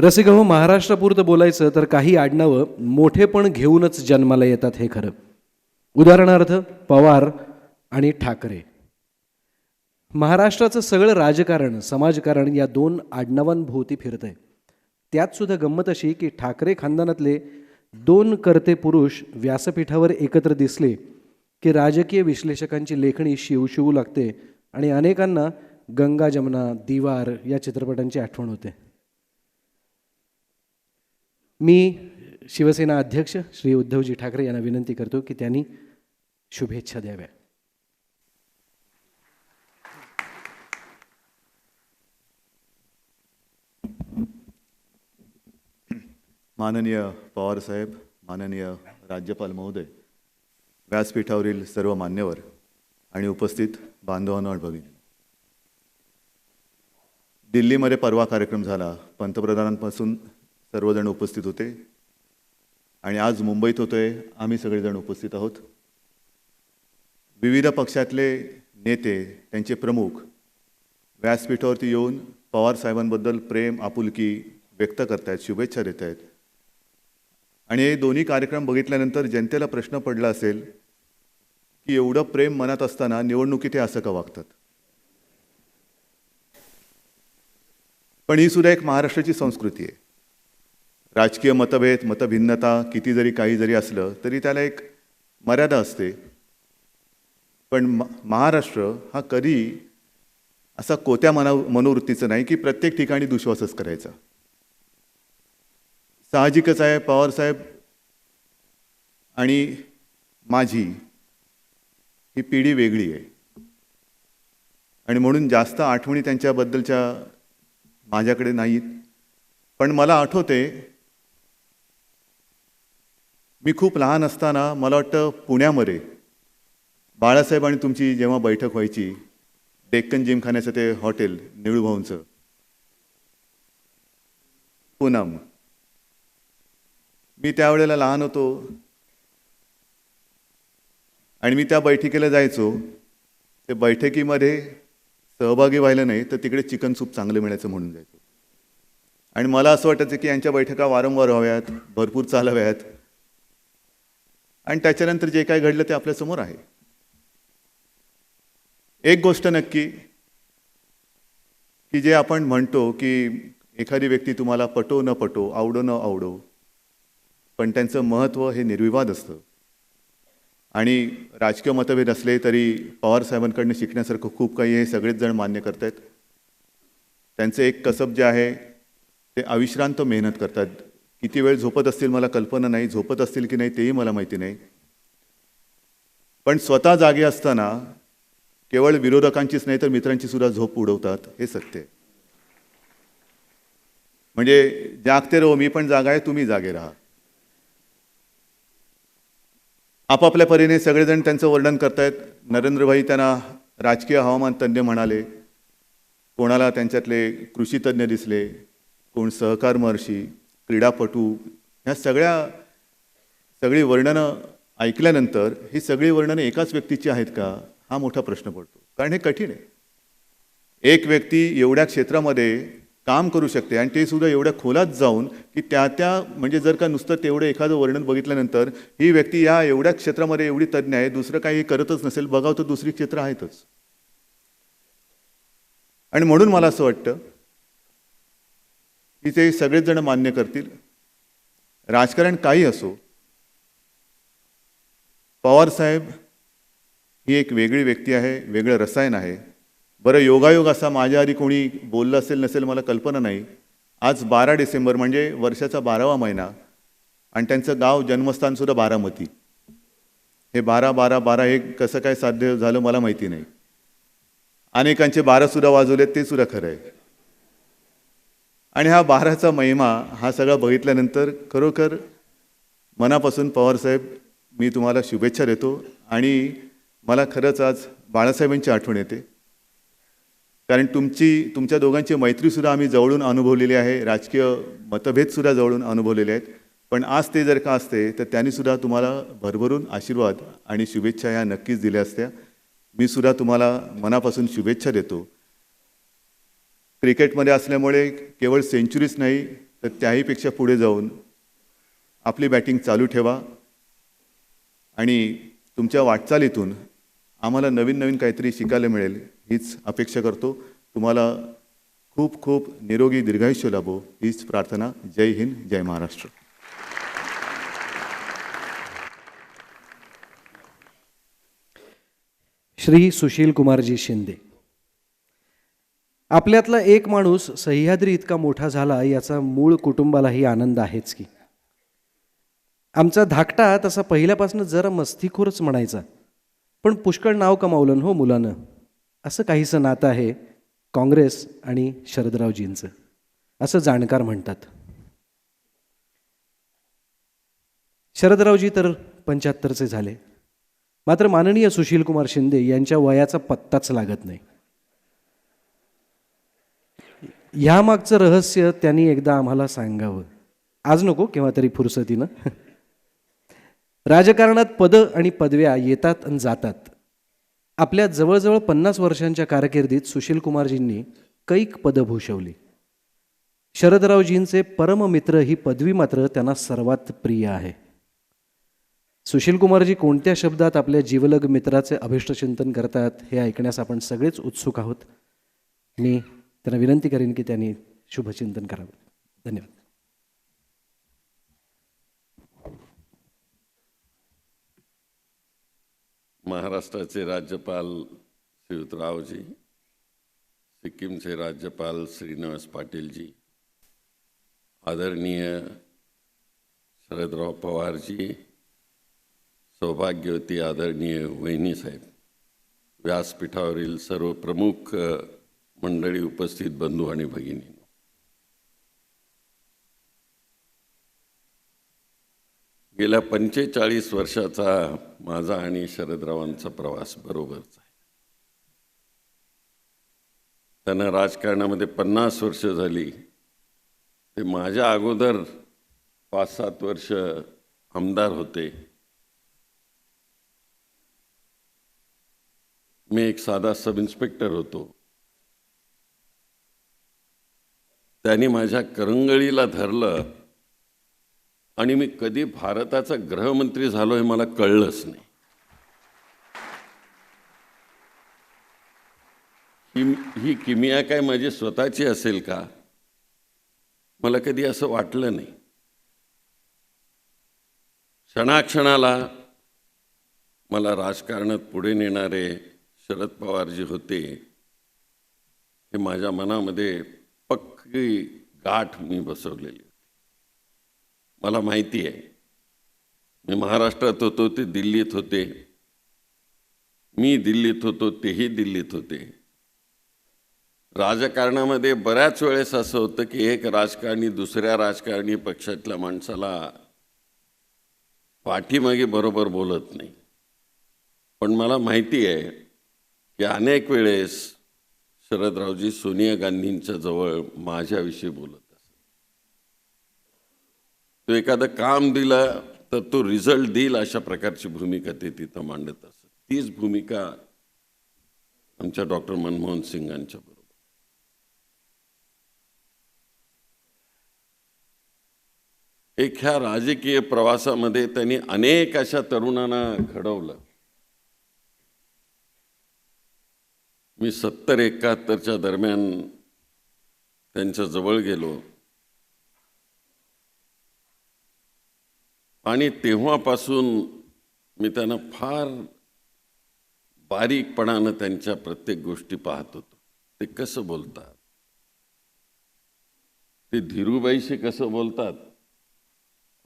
रसिकहो महाराष्ट्रापुरतं बोलायचं तर काही आडनावं मोठेपण घेऊनच जन्माला येतात हे खरं. उदाहरणार्थ पवार आणि ठाकरे. महाराष्ट्राचं सगळं राजकारण समाजकारण या दोन आडनावांभोवती फिरत आहे त्यात सुद्धा गंमत अशी की ठाकरे खानदानातले दोन कर्ते पुरुष व्यासपीठावर एकत्र दिसले की राजकीय विश्लेषकांची लेखणी शिवशिवू लागते आणि अनेकांना गंगा जमना दिवार या चित्रपटांची आठवण होते. मी शिवसेना अध्यक्ष श्री उद्धवजी ठाकरे यांना विनंती करतो की त्यांनी शुभेच्छा द्याव्या. माननीय पवारसाहेब माननीय राज्यपाल महोदय व्यासपीठावरील सर्व मान्यवर आणि उपस्थित बांधवांनो आणि भगिनी दिल्लीमध्ये परवा कार्यक्रम झाला पंतप्रधानांपासून सर्वजण उपस्थित होते. आणि आज मुंबईत होतोय आम्ही सगळेजण उपस्थित आहोत. विविध पक्षातले नेते त्यांचे प्रमुख व्यासपीठावरती येऊन पवार साहेबांबद्दल प्रेम आपुलकी व्यक्त करतायत शुभेच्छा देत आहेत आणि हे दोन्ही कार्यक्रम बघितल्यानंतर जनतेला प्रश्न पडला असेल की एवढं प्रेम मनात असताना निवडणुकीत हे असं का वागतात? पण ही सुद्धा एक महाराष्ट्राची संस्कृती आहे. राजकीय मतभेद मतभिन्नता किती जरी काही जरी असलं तरी त्याला एक मर्यादा असते. पण म- महाराष्ट्र हा कधी असा कोत्या मना मनोवृत्तीचं नाही की प्रत्येक ठिकाणी दुश्वासच करायचा. साहजिकच आहे पवारसाहेब आणि माझी ही पिढी वेगळी आहे. आणि म्हणून जास्त आठवणी त्यांच्याबद्दलच्या माझ्याकडे नाहीत. पण मला आठवते मी खूप लहान असताना मला वाटतं पुण्यामध्ये बाळासाहेब आणि तुमची जेव्हा बैठक व्हायची डेक्कन जिमखान्याचं ते हॉटेल निळूभाऊंचं पूनम. मी त्यावेळेला लहान होतो. आणि मी त्या बैठकीला जायचो. ते बैठकीमध्ये सहभागी व्हायला नाही तर तिकडे चिकन सूप चांगलं मिळायचं म्हणून जायचो. आणि मला असं वाटायचं की यांच्या बैठका वारंवार व्हाव्यात भरपूर चालाव्यात. आणि त्याच्यानंतर जे काय घडलं ते आपल्यासमोर आहे. एक गोष्ट नक्की की जे आपण म्हणतो की एखादी व्यक्ती तुम्हाला पटो न पटो आवडो न आवडो पण त्यांचं महत्त्व हे निर्विवाद असतं. आणि राजकीय मतभेद असले तरी पवार साहेबांकडनं शिकण्यासारखं खूप काही हे सगळेच जण मान्य करत आहेत त्यांचं एक कसब जे आहे ते अविश्रांत मेहनत करतात. किती वेळ झोपत असतील मला कल्पना नाही झोपत असतील की नाही तेही मला माहिती नाही. पण स्वतः जागे असताना केवळ विरोधकांचीच नाही तर मित्रांची सुद्धा झोप उडवतात हे सत्य म्हणजे जागते रहो मी पण जागा आहे तुम्ही जागे राहा. आपापल्या परीने सगळेजण त्यांचं वर्णन करतायत. नरेंद्रभाई त्यांना राजकीय हवामान तज्ज्ञ म्हणाले. कोणाला त्यांच्यातले कृषी तज्ज्ञ दिसले? कोण सहकार महर्षी? क्रीडापटू ह्या सगळ्या सगळी वर्णनं ऐकल्यानंतर ही सगळी वर्णनं एकाच व्यक्तीची आहेत का? हा मोठा प्रश्न पडतो. कारण हे कठीण आहे. एक व्यक्ती एवढ्या क्षेत्रामध्ये काम करू शकते आणि ते सुद्धा एवढ्या खोलात जाऊन की त्या त्या म्हणजे जर का नुसतं तेवढं एखादं वर्णन बघितल्यानंतर ही व्यक्ती या एवढ्या क्षेत्रामध्ये एवढी तज्ज्ञ आहे दुसरं काही करतच नसेल बघावं तर दुसरी क्षेत्र आहेतच. आणि म्हणून मला असं वाटतं की ते सगळेच जण मान्य करतील. राजकारण काही असो पवारसाहेब ही एक वेगळी व्यक्ती आहे वेगळं रसायन आहे. बरं योगायोग असा माझ्या आधी कोणी बोललं असेल नसेल मला कल्पना नाही. आज बारा डिसेंबर म्हणजे वर्षाचा बारावा महिना आणि त्यांचं गाव जन्मस्थानसुद्धा बारामती. हे बारा बारा बारा हे कसं काय साध्य झालं मला माहिती नाही. अनेकांचे बारासुद्धा वाजवलेत ते सुद्धा खरं आहे. आणि हा बाराचा महिमा हा सगळा बघितल्यानंतर खरोखर मनापासून पवारसाहेब मी तुम्हाला शुभेच्छा देतो आणि मला खरंच आज बाळासाहेबांची आठवण येते. कारण तुमची तुमच्या दोघांची मैत्रीसुद्धा आम्ही जवळून अनुभवलेली आहे राजकीय मतभेदसुद्धा जवळून अनुभवलेले आहेत. पण आज ते जर का असते तर त्यांनीसुद्धा तुम्हाला भरभरून आशीर्वाद आणि शुभेच्छा ह्या नक्कीच दिल्या असत्या. मी सुद्धा तुम्हाला मनापासून शुभेच्छा देतो. क्रिकेटमध्ये असल्यामुळे केवळ सेंचुरीच नाही तर त्याहीपेक्षा पुढे जाऊन आपली बॅटिंग चालू ठेवा. आणि तुमच्या वाटचालीतून आम्हाला नवीन नवीन काहीतरी शिकायला मिळेल हीच अपेक्षा करतो. तुम्हाला खूप खूप निरोगी दीर्घायुष्य लाभो हीच प्रार्थना. जय हिंद जय महाराष्ट्र. श्री सुशील कुमारजी शिंदे. आपल्यातला एक माणूस सह्याद्री इतका मोठा झाला याचा मूळ कुटुंबालाही आनंद आहेच की. आमचा धाकटा तसा पहिल्यापासून जरा मस्तीखोरच म्हणायचा पण पुष्कळ नाव कमावलं न हो मुलानं. असं काहीसं नातं आहे काँग्रेस आणि शरदरावजींचं. असं जाणकार म्हणतात. शरदरावजी तर पंच्याहत्तरचे झाले. मात्र माननीय सुशीलकुमार शिंदे यांच्या वयाचा पत्ताच लागत नाही. ह्यामागचं रहस्य त्यांनी एकदा आम्हाला सांगावं. आज नको केव्हा तरी फुरसतीनं. राजकारणात पदं आणि पदव्या येतात आणि जातात. आपल्या जवळजवळ पन्नास वर्षांच्या कारकिर्दीत सुशीलकुमारजींनी कैक पदं भूषवली. शरदरावजींचे परममित्र ही पदवी मात्र त्यांना सर्वात प्रिय आहे. सुशीलकुमारजी कोणत्या शब्दात आपल्या जीवलग मित्राचे अभिष्टचिंतन करतात हे ऐकण्यास आपण सगळेच उत्सुक आहोत. मी त्यांना विनंती करेन की त्यांनी शुभचिंतन करावं. धन्यवाद. महाराष्ट्राचे राज्यपाल श्रीयुत रावजी सिक्कीमचे राज्यपाल श्रीनिवास पाटीलजी आदरणीय शरदराव पवारजी सौभाग्यवती आदरणीय वहिनीसाहेब व्यासपीठावरील सर्व प्रमुख मंडळी उपस्थित बंधू आणि भगिनी. गेल्या पंचेचाळीस वर्षाचा माझा आणि शरदरावांचा प्रवास बरोबरच आहे. त्यांना राजकारणामध्ये पन्नास वर्ष झाली. ते माझ्या अगोदर पाच सात वर्ष आमदार होते. मी एक साधा सब इन्स्पेक्टर होतो. त्यांनी माझ्या करंगळीला धरलं आणि मी कधी भारताचा गृहमंत्री झालो हे मला कळलंच नाही. ही ही किमिया काय माझी स्वतःची असेल का? मला कधी असं वाटलं नाही. क्षणाक्षणाला मला राजकारणात पुढे नेणारे शरद पवारजी होते हे माझ्या मनामध्ये सगळी गाठ मी बसवलेली मला माहिती आहे. मी महाराष्ट्रात होतो ते दिल्लीत होते. मी दिल्लीत होतो तेही दिल्लीत होते. राजकारणामध्ये बऱ्याच वेळेस असं होतं की एक राजकारणी दुसऱ्या राजकारणी पक्षातल्या माणसाला पाठीमागे बरोबर बोलत नाही. पण मला माहिती आहे की अनेक वेळेस शरदरावजी सोनिया गांधींच्या जवळ माझ्याविषयी बोलत असत. तो एखादं काम दिलं तर तो रिझल्ट देईल अशा प्रकारची भूमिका ते तिथं मांडत असत. तीच भूमिका आमच्या डॉक्टर मनमोहन सिंगांच्या बरोबर. एक ह्या राजकीय प्रवासामध्ये त्यांनी अनेक अशा तरुणांना घडवलं. मी सत्तर एकाहत्तरच्या दरम्यान त्यांच्या जवळ गेलो. आणि तेव्हापासून मी त्यांना फार बारीकपणानं त्यांच्या प्रत्येक गोष्टी पाहत होतो. ते कसं बोलतात? ते धीरूबाईशी कसं बोलतात?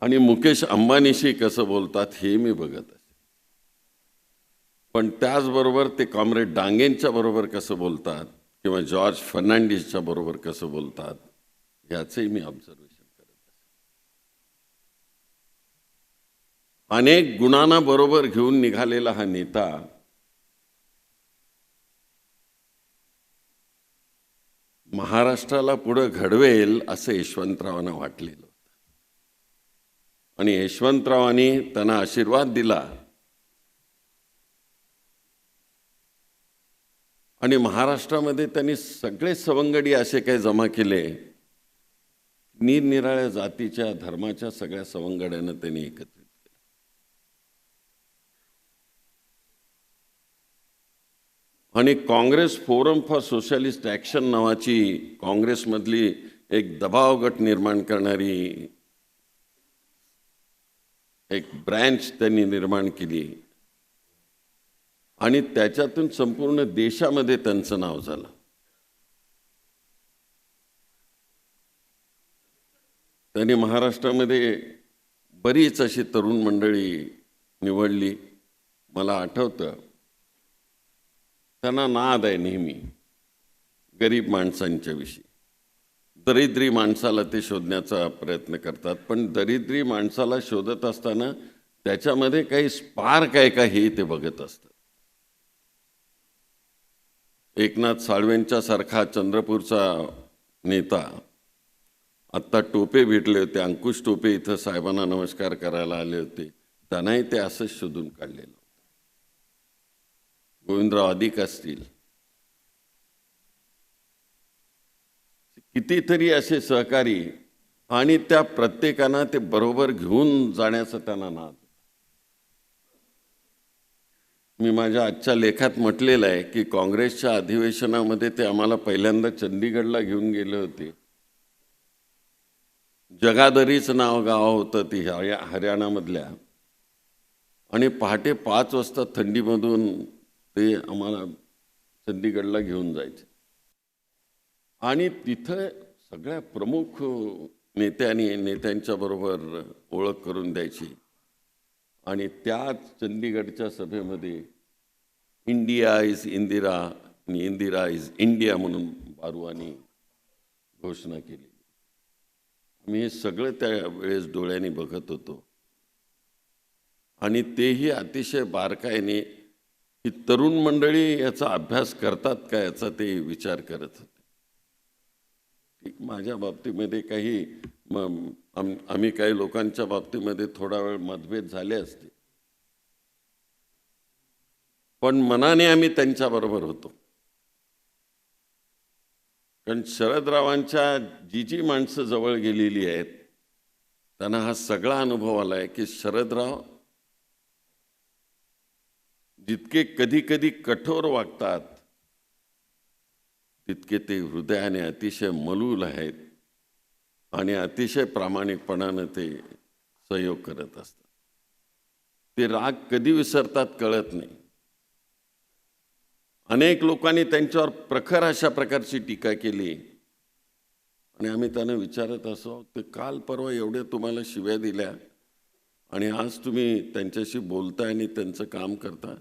आणि मुकेश अंबानीशी कसं बोलतात हे मी बघत पण त्याचबरोबर ते कॉम्रेड डांगेंच्या बरोबर कसं बोलतात किंवा जॉर्ज फर्नांडिसच्या बरोबर कसं बोलतात याचंही मी ऑब्झर्वेशन करत अनेक गुणांना बरोबर घेऊन निघालेला हा नेता महाराष्ट्राला पुढं घडवेल असं यशवंतरावांना वाटलेलं होतं. आणि यशवंतरावांनी त्यांना आशीर्वाद दिला. आणि महाराष्ट्रामध्ये त्यांनी सगळे सवंगडी असे काही जमा केले. निरनिराळ्या जातीच्या धर्माच्या सगळ्या सवंगड्यानं त्यांनी एकत्रित केलं. आणि Congress Forum for Socialist Action नावाची काँग्रेसमधली एक दबाव गट निर्माण करणारी एक ब्रँच त्यांनी निर्माण केली. आणि त्याच्यातून संपूर्ण देशामध्ये त्यांचं नाव झालं. त्यांनी महाराष्ट्रामध्ये बरीच अशी तरुण मंडळी निवडली. मला आठवतं त्यांना नाद आहे नेहमी गरीब माणसांच्या विषयी. दरिद्री माणसाला ते शोधण्याचा प्रयत्न करतात पण दरिद्री माणसाला शोधत असताना त्याच्यामध्ये काही स्पार्क आहे का हे ते बघत असतात. एकनाथ साळवेंच्या सारखा चंद्रपूरचा नेता. आत्ता टोपे भेटले होते अंकुश टोपे इथं साहेबांना नमस्कार करायला आले होते. त्यांनाही ते असंच शोधून काढलेलं होतं. गोविंदराव अधिक असतील. कितीतरी असे सहकारी आणि त्या प्रत्येकांना ते बरोबर घेऊन जाण्याचा त्यांना नाद. मी माझ्या आजच्या लेखात म्हटलेलं आहे की काँग्रेसच्या अधिवेशनामध्ये ते आम्हाला पहिल्यांदा चंदीगडला घेऊन गेले होते. जगादरीच नाव गाव होतं ती हरिया हरियाणामधल्या. आणि पहाटे पाच वाजता थंडीमधून ते आम्हाला चंदीगडला घेऊन जायचे. आणि तिथं सगळ्या प्रमुख नेत्यांनी नेत्यांच्या बरोबर ओळख करून द्यायची. आणि त्याच चंदीगडच्या सभेमध्ये इंडिया इज इंदिरा आणि इंदिरा इज इंडिया म्हणून बारुवानी घोषणा केली. आम्ही हे सगळं त्यावेळेस डोळ्यांनी बघत होतो. आणि तेही अतिशय बारकाईने ही तरुण मंडळी याचा अभ्यास करतात का याचा ते विचार करत होते. माझ्या बाबतीमध्ये काही आम आम्ही काही लोकांच्या बाबतीमध्ये थोडा वेळ मतभेद झाले असते पण मनाने आम्ही त्यांच्याबरोबर होतो. कारण शरदरावांच्या जी जी माणसं जवळ गेलेली आहेत त्यांना हा सगळा अनुभव आला आहे की शरदराव जितके कधी कधी कठोर वागतात तितके ते हृदयाने अतिशय मलूल आहेत आणि अतिशय प्रामाणिकपणानं ते सहयोग करत असतात. ते राग कधी विसरतात कळत नाही. अनेक लोकांनी त्यांच्यावर प्रखर अशा प्रकारची टीका केली. आणि आम्ही त्यांना विचारत असो ते काल परवा एवढ्या तुम्हाला शिव्या दिल्या आणि आज तुम्ही त्यांच्याशी बोलताय आणि त्यांचं काम करता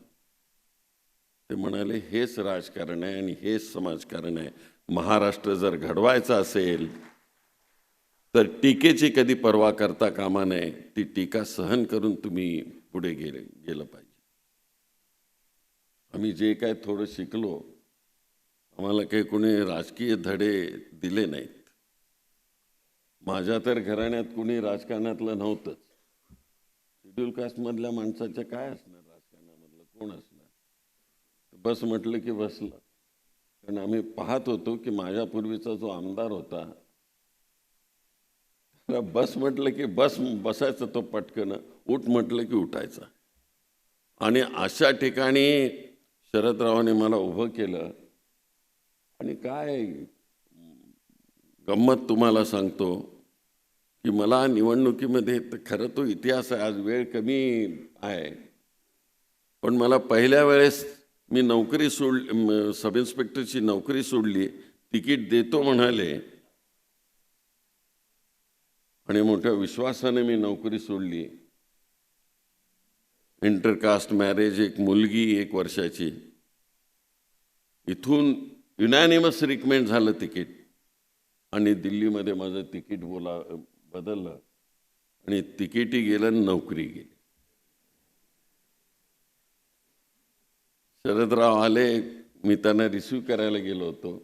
ते म्हणाले हेच राजकारण आहे आणि हेच समाजकारण आहे. महाराष्ट्र जर घडवायचा असेल तर टीकेची कधी पर्वा करता कामा नये. ती टीका सहन करून तुम्ही पुढे गेले गेलं पाहिजे. आम्ही जे काय थोडं शिकलो आम्हाला काही कोणी राजकीय धडे दिले नाहीत. माझ्या तर घराण्यात कुणी राजकारणातलं नव्हतंच. शेड्यूल कास्टमधल्या माणसाच्या काय असणार राजकारणामधलं? कोण असणार? बस म्हटलं की बसलं. कारण आम्ही पाहत होतो की माझ्यापूर्वीचा जो आमदार होता त्याला बस म्हटलं की बस बसायचं तो पटकन उठ म्हटलं की उठायचा. आणि अशा ठिकाणी शरदरावाने मला उभं केलं. आणि काय गंमत तुम्हाला सांगतो की मला निवडणुकीमध्ये तर खरं तो इतिहास आहे आज वेळ कमी आहे. पण मला पहिल्या वेळेस मी नोकरी सोड सब इन्स्पेक्टरची नोकरी सोडली तिकीट देतो म्हणाले. आणि मोठ्या विश्वासाने मी नोकरी सोडली. इंटरकास्ट मॅरेज एक मुलगी एक वर्षाची. इथून युनॅनिमस रिकमेंड झालं तिकीट. आणि दिल्लीमध्ये माझं तिकीट बोला बदललं. आणि तिकीटही गेलं आणि नोकरी गेली. शरदराव आले मी त्यांना रिसिव्ह करायला गेलो होतो.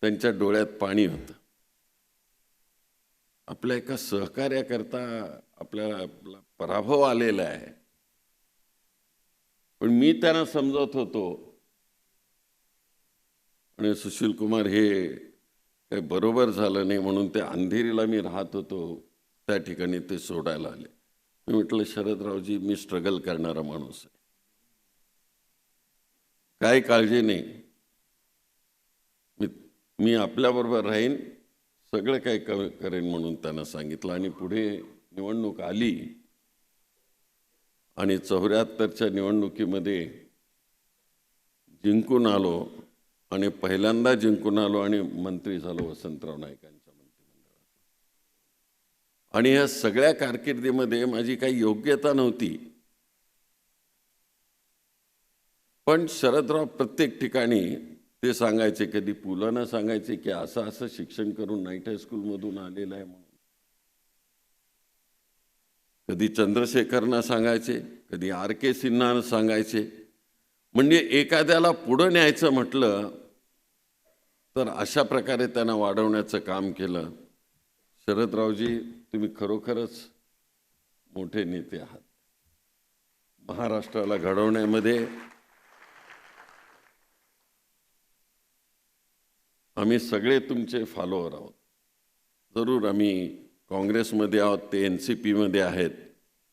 त्यांच्या डोळ्यात पाणी होतं. आपल्या एका सहकार्याकरता आपल्याला आपला पराभव आलेला आहे. पण मी त्यांना समजत होतो. आणि सुशील कुमार हे काही बरोबर झालं नाही म्हणून ते अंधेरीला मी राहत होतो. त्या ठिकाणी ते सोडायला आले. मी म्हटलं शरदरावजी मी स्ट्रगल करणारा माणूस आहे. काही काळजी नाही. मी मी आपल्याबरोबर राहीन सगळं काही क करेन म्हणून त्यांना सांगितलं आणि पुढे निवडणूक आली आणि चौऱ्याहत्तरच्या निवडणुकीमध्ये जिंकून आलो आणि पहिल्यांदा जिंकून आलो आणि मंत्री झालो वसंतराव नाईकांच्या मंत्रिमंडळात. आणि या सगळ्या कारकिर्दीमध्ये माझी काही योग्यता नव्हती. पण शरदराव प्रत्येक ठिकाणी ते सांगायचे कधी पुलांना सांगायचे की असं असं शिक्षण करून नाईट हायस्कूलमधून आलेलं आहे म्हणून. कधी चंद्रशेखरना सांगायचे कधी आर के सिन्हानं सांगायचे. म्हणजे एखाद्याला पुढं न्यायचं म्हटलं तर अशा प्रकारे त्यांना वाढवण्याचं काम केलं. शरदरावजी तुम्ही खरोखरच मोठे नेते आहात. महाराष्ट्राला घडवण्यामध्ये आम्ही सगळे तुमचे फॉलोअर आहोत. जरूर आम्ही काँग्रेसमध्ये आहोत ते एन सी पीमध्ये आहेत.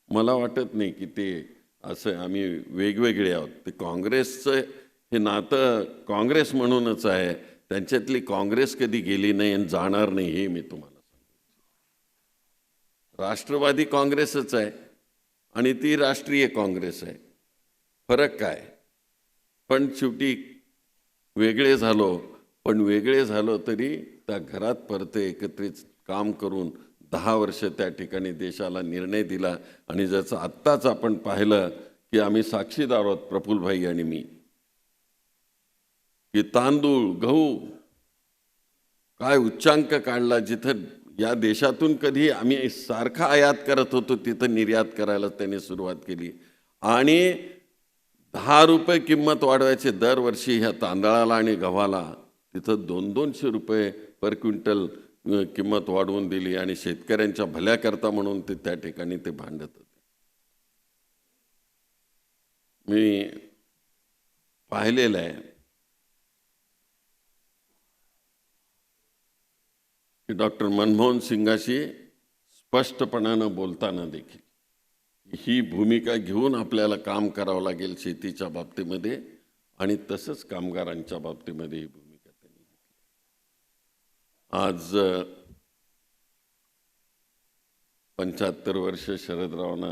मला वाटत नाही की ते असं आम्ही वेगवेगळे आहोत. ते काँग्रेसचं हे नातं काँग्रेस म्हणूनच आहे. त्यांच्यातली काँग्रेस कधी गेली नाही आणि जाणार नाही हे मी तुम्हाला सांगतो. राष्ट्रवादी काँग्रेसच आहे आणि ती राष्ट्रीय काँग्रेस आहे. फरक काय? पण शेवटी वेगळे झालो पण वेगळे झालो तरी त्या घरात परते एकत्रित काम करून दहा वर्ष त्या ठिकाणी देशाला निर्णय दिला. आणि ज्याचं आत्ताच आपण पाहिलं की आम्ही साक्षीदार आहोत प्रफुल्लभाई आणि मी. की तांदूळ गहू काय उच्चांक काढला जिथं या देशातून कधी आम्ही सारखा आयात करत होतो तिथं निर्यात करायला त्यांनी सुरुवात केली. आणि दहा रुपये किंमत वाढवायचे दरवर्षी ह्या तांदळाला आणि गव्हाला तिथं दोन दोनशे रुपये पर क्विंटल किंमत वाढवून दिली आणि शेतकऱ्यांच्या भल्याकरता म्हणून ते त्या ठिकाणी ते भांडत होते. मी पाहिलेलं आहे. की डॉक्टर मनमोहन सिंगाशी स्पष्टपणानं बोलताना देखील ही भूमिका घेऊन आपल्याला काम करावं लागेल शेतीच्या बाबतीमध्ये आणि तसंच कामगारांच्या बाबतीमध्ये ही भूमिका त्यांनी घेतली आज पंच्याहत्तर वर्ष शरदरावांना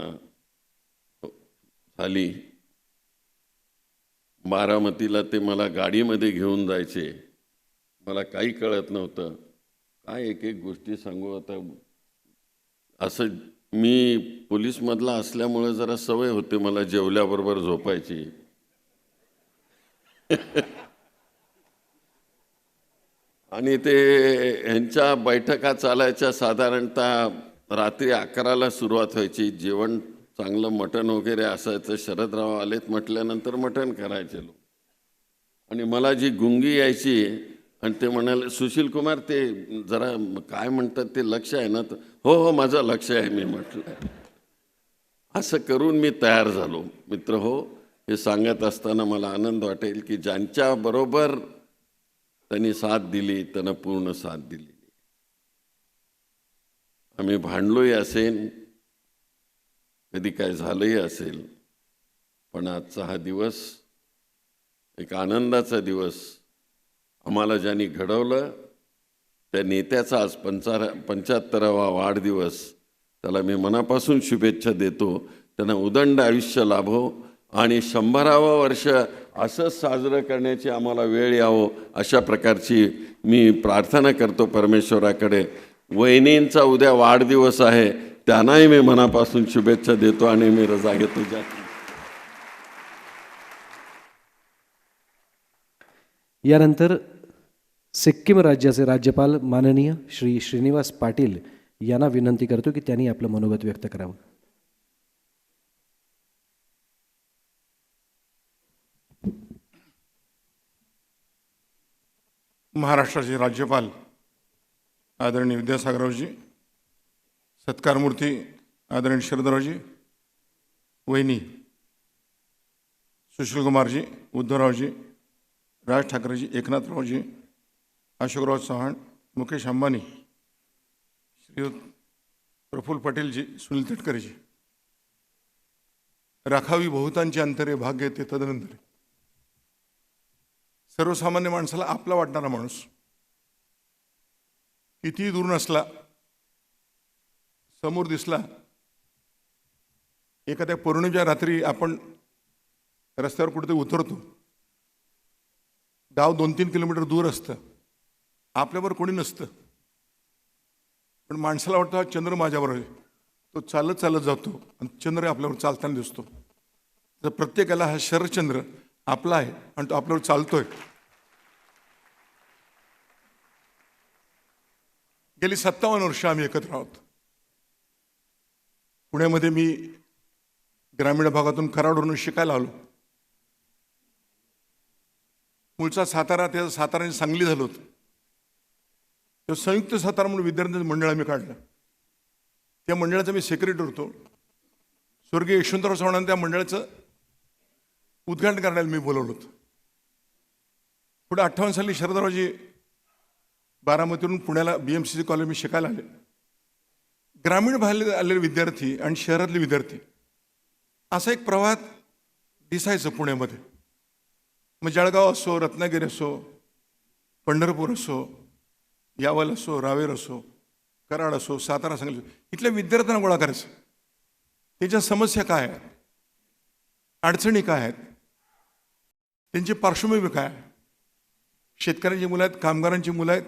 हो, झाली. बारामतीला ते मला गाडीमध्ये घेऊन जायचे. मला काही कळत नव्हतं. काय एक एक गोष्टी सांगू आता? असं मी पोलीसमधला असल्यामुळे जरा सवय होते मला जेवल्याबरोबर झोपायची. आणि ते ह्यांच्या बैठका चालायच्या साधारणतः रात्री अकराला सुरुवात व्हायची. जेवण चांगलं मटण वगैरे असायचं. शरदराव आलेत म्हटल्यानंतर मटण करायचे लोक. आणि मला जी गुंगी यायची आणि ते म्हणाले सुशील कुमार ते जरा काय म्हणतात ते लक्ष आहे ना तर हो हो माझं लक्ष आहे मी म्हटलं. असं करून मी तयार झालो. मित्र हो हे सांगत असताना मला आनंद वाटेल की ज्यांच्याबरोबर त्यांनी साथ दिली त्यांना पूर्ण साथ दिली. आम्ही भांडलोही असेल कधी काय झालंही असेल पण आजचा हा दिवस एक आनंदाचा दिवस आम्हाला ज्यांनी घडवलं त्या नेत्याचा आज पंचा पंच्याहत्तरावा वाढदिवस त्याला मी मनापासून शुभेच्छा देतो. त्यांना उदंड आयुष्य लाभो आणि शंभरावं वर्ष असंच साजरं करण्याची आम्हाला वेळ यावं अशा प्रकारची मी प्रार्थना करतो परमेश्वराकडे. वहिनींचा उद्या वाढदिवस आहे त्यांनाही मी मनापासून शुभेच्छा देतो आणि मी रजा घेतो. ज्या यानंतर सिक्कीम राज्याचे राज्यपाल माननीय श्री श्रीनिवास पाटील यांना विनंती करतो की त्यांनी आपलं मनोगत व्यक्त करावं. महाराष्ट्राचे राज्यपाल आदरणीय विद्यासागररावजी सत्कारमूर्ती आदरणीय शरदरावजी वहिनी सुशीलकुमारजी उद्धवरावजी राज ठाकरेजी एकनाथरावजी अशोकराव चव्हाण मुकेश अंबानी श्रीयुत प्रफुल्ल पटेलजी सुनील तटकरेजी. राखावी बहुतांची अंतरे भाग्य ते तदनंतर. सर्वसामान्य माणसाला आपला वाटणारा माणूस. कितीही दूर नसला समोर दिसला एखाद्या पौर्णिमेच्या रात्री आपण रस्त्यावर कुठेतरी उतरतो. गाव दोन तीन किलोमीटर दूर असतं. आपल्यावर कोणी नसतं. पण माणसाला वाटतं हा चंद्र माझ्यावर आहे. तो चालत चालत जातो आणि चंद्र आपल्यावर चालताना दिसतो. तर प्रत्येकाला हा शरचंद्र आपला आहे आणि तो आपल्यावर चालतोय. गेली सत्तावन्न वर्ष आम्ही एकत्र आहोत. पुण्यामध्ये मी ग्रामीण भागातून कराडवरून शिकायला आलो. मूळचा सातारा त्या साताराने सांगली झालं होतं. तर संयुक्त सातारा म्हणून विद्यार्थ्यांचं मंडळ आम्ही काढलं. त्या मंडळाचा मी सेक्रेटरी होतो. स्वर्गीय यशवंतराव चव्हाणांनी त्या मंडळाचं उद्घाटन करण्याला मी बोलवलं होतं. पुढे अठ्ठावन्न साली शरदरावजी बारामतीवरून पुण्याला B M C C college मी शिकायला आले. ग्रामीण भागात आलेले विद्यार्थी आणि शहरातले विद्यार्थी असा एक प्रवाह दिसायचं पुण्यामध्ये. मग जळगाव असो रत्नागिरी असो पंढरपूर असो यावल असो रावेर असो कराड असो सातारा सांगली असो इथल्या विद्यार्थ्यांना गोळा करायचं. त्याच्या समस्या काय आहेत? अडचणी काय आहेत? त्यांची पार्श्वभूमी काय? आहे शेतकऱ्यांची मुलं आहेत कामगारांची मुलं आहेत.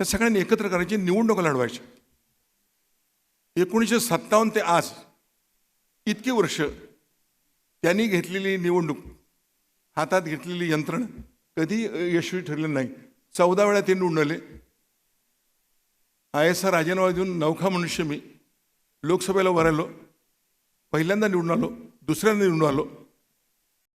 त्या सगळ्यांनी एकत्र करायची निवडणुका लढवायच्या एकोणीसशे सत्तावन्न ते आज इतकी वर्ष त्यांनी घेतलेली निवडणूक हातात घेतलेली यंत्रणा कधी यशस्वी ठरलेलं नाही. चौदा वेळा ते निवडून आले आय एस आर राजीनामा देऊन नौखा मनुष्य मी. लोकसभेला वर आलो पहिल्यांदा निवडून आलो दुसऱ्यांदा निवडून आलो.